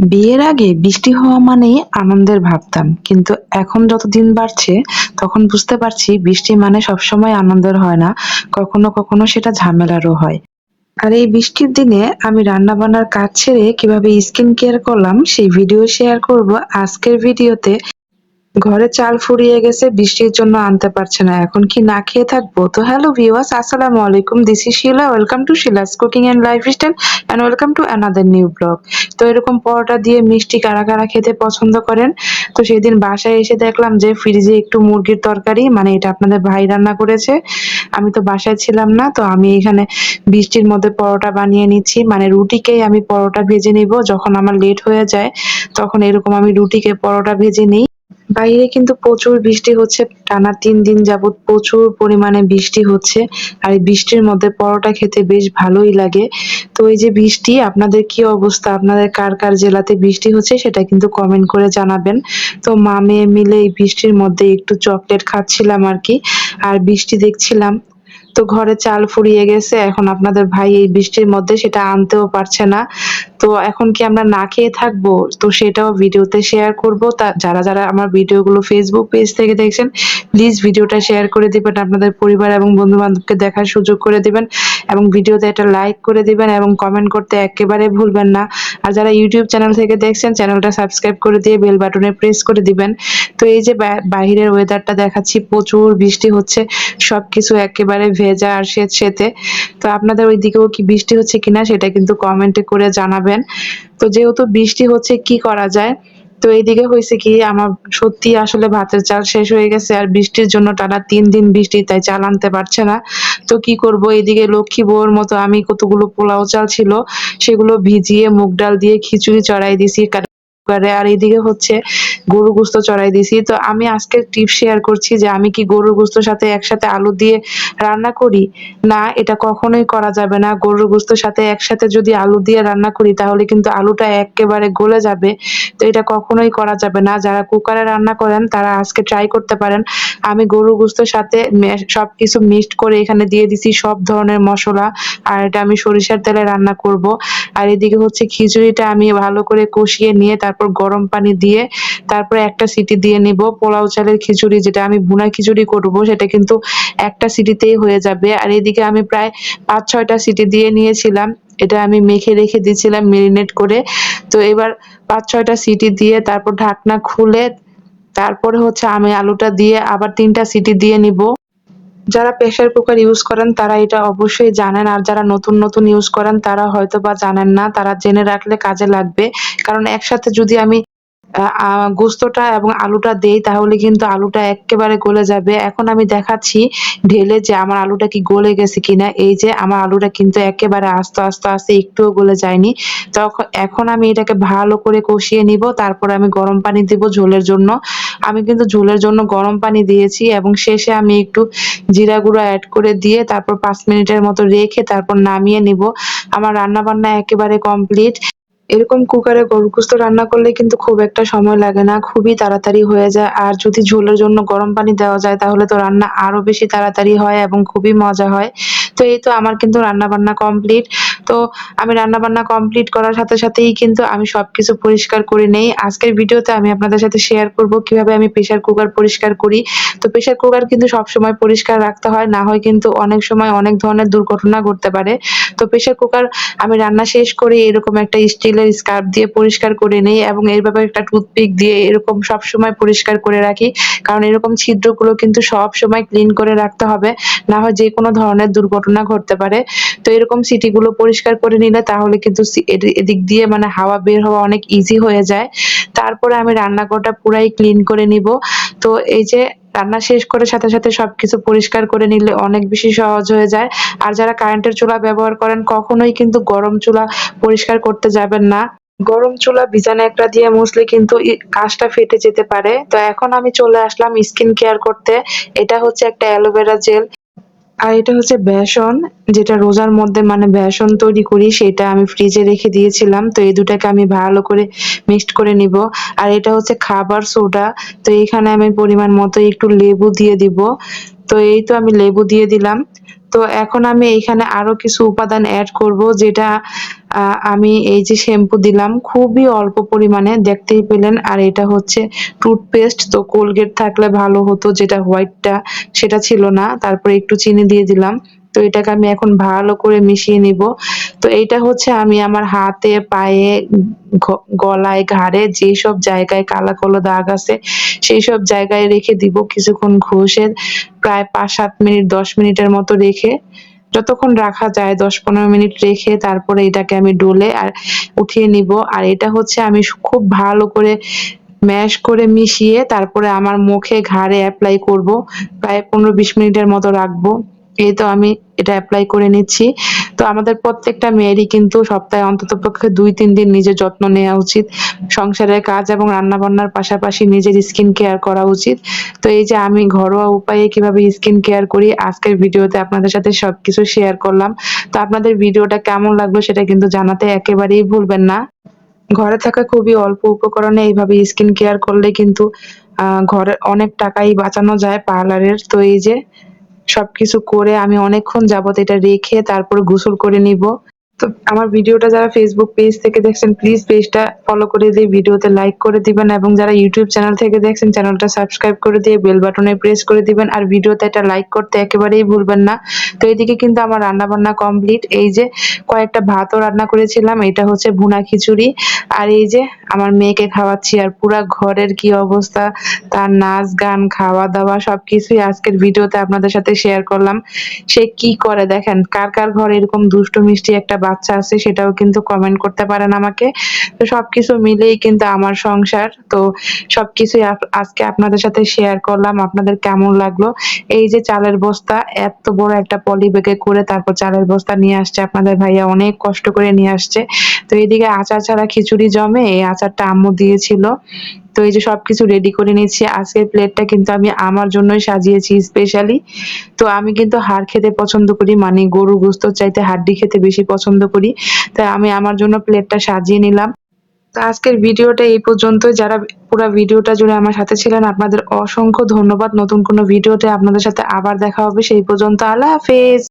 বিয়ের আগে বৃষ্টি হওয়া মানেই আনন্দের ভাবতাম, কিন্তু এখন যত দিন বাড়ছে, তখন বুঝতে পারছি বৃষ্টি মানে সবসময় আনন্দের হয় না, কখনো কখনো সেটা ঝামেলারও হয়। আর এই বৃষ্টির দিনে আমি রান্না বান্নার কাজ ছেড়ে কীভাবে স্কিন কেয়ার করলাম, সেই ভিডিও শেয়ার করব আজকের ভিডিওতে। ঘরে চাল ফুরিয়ে গেছে, বৃষ্টির জন্য আনতে পারছে না। এখন কি না খেয়ে থাকব? তো হ্যালো ভিউয়ার্স, আসসালামু আলাইকুম। This is Sheela welcome to Sheela's cooking and lifestyle and welcome to another new blog তো এরকম পরোটা দিয়ে মিষ্টি কারা কারা খেতে পছন্দ করেন? তো সেদিন বাসায় এসে দেখলাম যে ফ্রিজে একটু মুরগির তরকারি মানে এটা আপনাদের ভাই রান্না করেছে। আমি তো বাসায় ছিলাম না, তো আমি এখানে বৃষ্টির মধ্যে পরোটা বানিয়ে নিচ্ছি। মানে রুটিকেই আমি পরোটা ভেজে নিব। যখন আমার লেট হয়ে যায়, তখন এরকম আমি রুটিকে পরোটা ভেজে নিই। বাইরে কিন্তু প্রচুর বৃষ্টি হচ্ছে, টানা তিন দিন যাবৎ প্রচুর পরিমাণে বৃষ্টি হচ্ছে, আর এই বৃষ্টির মধ্যে পরোটা খেতে বেশ ভালোই লাগে। তো এই যে বৃষ্টি, আপনাদের কি অবস্থা? আপনাদের কার কার জেলাতে বৃষ্টি হচ্ছে সেটা কিন্তু কমেন্ট করে জানাবেন। তো মা মেয়ে মিলে এই বৃষ্টির মধ্যে একটু চকলেট খাচ্ছিলাম আর কি, আর বৃষ্টি দেখছিলাম তো ঘরে চাল ফুরিয়ে গেছে, এখন আপনাদের ভাই এই বৃষ্টির মধ্যে সেটা আনতেও পারছে না। তো এখন কি আমরা না খেয়ে থাকব? তো সেটাও ভিডিওতে শেয়ার করব। তা যারা যারা আমার ভিডিওগুলো ফেসবুক পেজ থেকে দেখছেন প্লিজ ভিডিওটা শেয়ার করে দিবেন, আপনাদের পরিবার এবং বন্ধু বান্ধবকে দেখার সুযোগ করে দিবেন এবং ভিডিওতে একটা লাইক করে দিবেন এবং কমেন্ট করতে একেবারে ভুলবেন না। আর যারা ইউটিউব চ্যানেল থেকে দেখছেন চ্যানেলটা সাবস্ক্রাইব করে দিয়ে বেল বাটনে প্রেস করে দিবেন। তো এই যে বাহিরের ওয়েদারটা দেখাচ্ছি, প্রচুর বৃষ্টি হচ্ছে, সবকিছু একেবারে ভেজা আর শীত শীতে তো আপনাদের ওই দিকেও কি বৃষ্টি হচ্ছে কিনা সেটা কিন্তু কমেন্টে করে জানাবেন। তো যেহেতু বৃষ্টি হচ্ছে, কি করা যায়? তো এইদিকে হয়েছে কি, আমার সত্যি আসলে ভাতের চাল শেষ হয়ে গেছে, আর বৃষ্টির জন্য টানা তিন দিন বৃষ্টি, তাই চাল আনতে পারছে না। তো কি করব? এদিকে লক্ষ্মী বউর মতো আমি কতগুলো পোলাও চাল ছিল, সেগুলো ভিজিয়ে মুগ ডাল দিয়ে খিচুড়ি চড়াই দিছি। কুকারে, আর এদিকে হচ্ছে গরু গোস্ত চড়াই দিছি। তো আমি আজকে টিপ শেয়ার করছি যে, আমি কি গরুর গোস্তর সাথে একসাথে আলু দিয়ে রান্না করি? না, এটা কখনোই করা যাবে না। গরুর গোস্তর সাথে একসাথে যদি আলু দিয়ে রান্না করি, তাহলে কিন্তু আলুটা একেবারে গলে যাবে। তো এটা কখনোই করা যাবে না। যারা কুকারে রান্না করেন, তারা আজকে ট্রাই করতে পারেন। আমি গরুর গোস্তর সাথে মে- সবকিছু মিক্সড করে এখানে দিয়ে দিছি সব ধরনের মশলা। আর এটা আমি সরিষার তেলে রান্না করব। আর এদিকে হচ্ছে খিচুড়িটা আমি ভালো করে কষিয়ে নিয়ে তারপর গরম পানি দিয়ে তারপর একটা সিটি দিয়ে নিব। পোলাও চালের খিচুড়ি যেটা আমি ভুনা খিচুড়ি করব, সেটা কিন্তু একটা সিটিতেই হয়ে যাবে। আর এদিকে আমি প্রায় পাঁচ, ছয়টা সিটি দিয়ে নিয়েছিলাম। এটা আমি মেখে রেখে দিয়েছিলাম মেরিনেট করে। তো এবার পাঁচ, ছয়টা সিটি দিয়ে তারপর ঢাকনা খুলে তারপরে হচ্ছে আমি আলুটা দিয়ে আবার তিনটা সিটি দিয়ে নিব। যারা প্রেসার কুকার ইউজ করেন, তারা এটা অবশ্যই জানেন। আর যারা নতুন নতুন ইউজ করেন, তারা হয়তো বা জানেন না। তারা জেনে রাখলে কাজে লাগবে। কারণ একসাথে যদি আমি গোস্তটা এবং আলুটা দেই, তাহলে কিন্তু আলুটা একেবারে গলে যাবে। এখন আমি দেখাচ্ছি ঢেলে যে আমার আলুটা কি গলে গেছে কিনা। এই যে আমার আলুটা কিন্তু একেবারে আস্তে আস্তে আস্তে একটুও গলে যায়নি। তখন এখন আমি এটাকে ভালো করে কষিয়ে নিব। তারপরে আমি গরম পানি দিব ঝোলের জন্য। আমি কিন্তু ঝোলের জন্য গরম পানি দিয়েছি এবং শেষে আমি একটু জিরা গুঁড়ো অ্যাড করে দিয়ে তারপর পাঁচ মিনিটের মতো রেখে তারপর নামিয়ে নিব। আমার রান্না বান্না একেবারে কমপ্লিট এরকম কুকারে গরু গোস্ত রান্না করলে কিন্তু খুব একটা সময় লাগে না, খুবই তাড়াতাড়ি হয়ে যায়। আর যদি ঝোলের জন্য গরম পানি দেওয়া যায় তাহলে তো রান্না আরও বেশি তাড়াতাড়ি হয় এবং খুবই মজা হয়। তো এই তো আমার কিন্তু রান্না বান্না কমপ্লিট তো আমি রান্না বান্না কমপ্লিট করার সাথে সাথেই কিন্তু আমি সবকিছু পরিষ্কার করে নেই। আজকের ভিডিওতে আমি আপনাদের সাথে শেয়ার করব কীভাবে আমি প্রেসার কুকার পরিষ্কার করি। তো প্রেসার কুকার কিন্তু সবসময় পরিষ্কার রাখতে হয়, না হয় কিন্তু অনেক সময় অনেক ধরনের দুর্ঘটনা ঘটতে পারে। তো প্রেসার কুকার আমি রান্না শেষ করে এরকম একটা স্টিলের স্কার্ফ দিয়ে পরিষ্কার করে নেই এবং এইভাবে একটা টুথপিক দিয়ে এরকম সব সময় পরিষ্কার করে রাখি। কারণ এরকম ছিদ্রগুলো কিন্তু সব সময় ক্লিন করে রাখতে হবে, না হয় যে কোনো ধরনের দুর্ঘটনা ঘটতে পারে। তো এরকম সিটিগুলো পরিষ্কার করে নিলে তাহলে কিন্তু এদিক দিয়ে মানে হাওয়া বের হওয়া অনেক ইজি হয়ে যায়। তারপরে আমি রান্নাঘরটা পুরাই ক্লিন করে নিব। তো এই যে রান্না শেষ করে সাথে সাথে সবকিছু পরিষ্কার করে নিলে অনেক বেশি সহজ হয়ে যায়। আর যারা কারেন্টের চুলা ব্যবহার করেন, কখনোই কিন্তু গরম চুলা পরিষ্কার করতে যাবেন না। গরম চুলা বিছানা একটা দিয়ে মুছলে কিন্তু কাঁচটা ফেটে যেতে পারে। তো এখন আমি চলে আসলাম স্কিন কেয়ার করতে। এটা হচ্ছে একটা অ্যালোভেরা জেল আর এটা হচ্ছে বেসন, যেটা রোজার মধ্যে মানে বেসন তৈরি করি, সেটা আমি ফ্রিজে রেখে দিয়েছিলাম। তো এই দুটাকে আমি ভালো করে মিক্সড করে নিব। আর এটা হচ্ছে খাবার সোডা, তো এখানে আমি পরিমাণ মতো একটু লেবু দিয়ে দিব। তো এই তো আমি লেবু দিয়ে দিলাম। তো এখন আমি এইখানে আরও কিছু উপাদান অ্যাড করব, যেটা আমি এই যে শ্যাম্পু দিলাম, খুবই অল্প পরিমাণে, দেখতেই পেলেন। আর এটা হচ্ছে টুথপেস্ট তো কোলগেট থাকলে ভালো হতো, যেটা হোয়াইটটা সেটা ছিল না। তারপরে একটু চিনি দিয়ে দিলাম। তো এটাকে আমি এখন ভালো করে মিশিয়ে নিব। তো এইটা হচ্ছে আমি আমার হাতে, পায়ে গলায়, ঘাড়ে যেই সব জায়গায় কালা কালো দাগ আছে সেই সব জায়গায় রেখে দিব কিছুক্ষণ ঘষে, প্রায় পাঁচ সাত মিনিট, দশ মিনিটের মতো রেখে। যতক্ষণ রাখা যায় দশ পনেরো মিনিট রেখে তারপরে এটাকে আমি ডলে আর উঠিয়ে নিব। আর এটা হচ্ছে আমি খুব ভালো করে ম্যাশ করে মিশিয়ে তারপরে আমার মুখে, ঘাড়ে অ্যাপ্লাই করব। প্রায় পনেরো বিশ মিনিটের মতো রাখব। এই তো আমি এটা অ্যাপ্লাই করে নিচ্ছি। তো আমাদের প্রত্যেকটা মেয়েরই কিন্তু সপ্তাহে অন্তত পক্ষে দুই, তিন দিন নিজের যত্ন নেওয়া উচিত। সংসারের কাজ এবং রান্না বান্নার পাশাপাশি নিজের স্কিন কেয়ার করা উচিত। তো এই যে আমি ঘরোয়া উপায়ে কীভাবে স্কিন কেয়ার করি, আজকের ভিডিওতে আপনাদের সাথে সবকিছু শেয়ার করলাম। তো আপনাদের ভিডিওটা কেমন লাগল সেটা কিন্তু জানাতে একেবারেই ভুলবেন না। ঘরে থাকা খুবই অল্প উপকরণে এইভাবে স্কিন কেয়ার করলে কিন্তু ঘরে অনেক টাকাই বাঁচানো যায় পার্লারের তো এই যে সবকিছু করে আমি অনেকক্ষণ যাবত এটা রেখে তারপরে গোসল করে নিব। তো আমার ভিডিওটা যারা ফেসবুক পেজ থেকে দেখছেন প্লিজ পেজটা ফলো করে দিয়ে ভিডিওতে লাইক করে দিবেন এবং যারা ইউটিউব চ্যানেল থেকে দেখছেন চ্যানেলটা সাবস্ক্রাইব করে দিয়ে বেল বাটনে প্রেস করে দিবেন আর ভিডিওতে এটা লাইক করতে একেবারেই ভুলবেন না। তো এইদিকে কিন্তু আমার রান্না বান্না কমপ্লিট এই যে কয়েকটা ভাতও রান্না করেছিলাম, এটা হচ্ছে ভুনা খিচুড়ি। আর এই যে আমার মেয়েকে খাওয়াচ্ছি আর পুরা ঘরের কি অবস্থা, তার নাচ গান খাওয়া দাওয়া সবকিছুই আজকের ভিডিওতে আপনাদের সাথে শেয়ার করলাম। সে কি করে দেখেন, কার কার ঘরে এরকম দুষ্ট মিষ্টি একটা বাচ্চা আছে সেটাও কিন্তু কমেন্ট করতে পারেন আমাকে। তো সবকিছু মিলেই কিন্তু আমার সংসার, তো সবকিছুই আজকে আপনাদের সাথে শেয়ার করলাম, আপনাদের কেমন লাগল? এই যে চালের বস্তা, এত বড় একটা পলি ব্যাগে করে তারপর চালের বস্তা নিয়ে আসছে আপনাদের ভাইয়া, অনেক কষ্ট করে নিয়ে আসছে। তো এইদিকে আচার ছাড়া খিচুড়ি জমে, এই আচারটা আম্মু দিয়েছিল। তো এই যে সবকিছু রেডি করে নিচ্ছি আজকের প্লেটটা কিন্তু আমি আমার জন্যই সাজিয়েছি স্পেশালি তো আমি কিন্তু হাড় খেতে পছন্দ করি মানে গরু গোস্ত চাইতে হাড্ডি খেতে বেশি পছন্দ করি। তাই আমি আমার জন্য প্লেটটা সাজিয়ে নিলাম। তো আজকের ভিডিওটা এই পর্যন্ত যারা পুরো ভিডিওটা জুড়ে আমার সাথে ছিলেন, আপনাদের অসংখ্য ধন্যবাদ। নতুন কোনো ভিডিওতে আপনাদের সাথে আবার দেখা হবে। সেই পর্যন্ত আল্লাহ হাফেজ।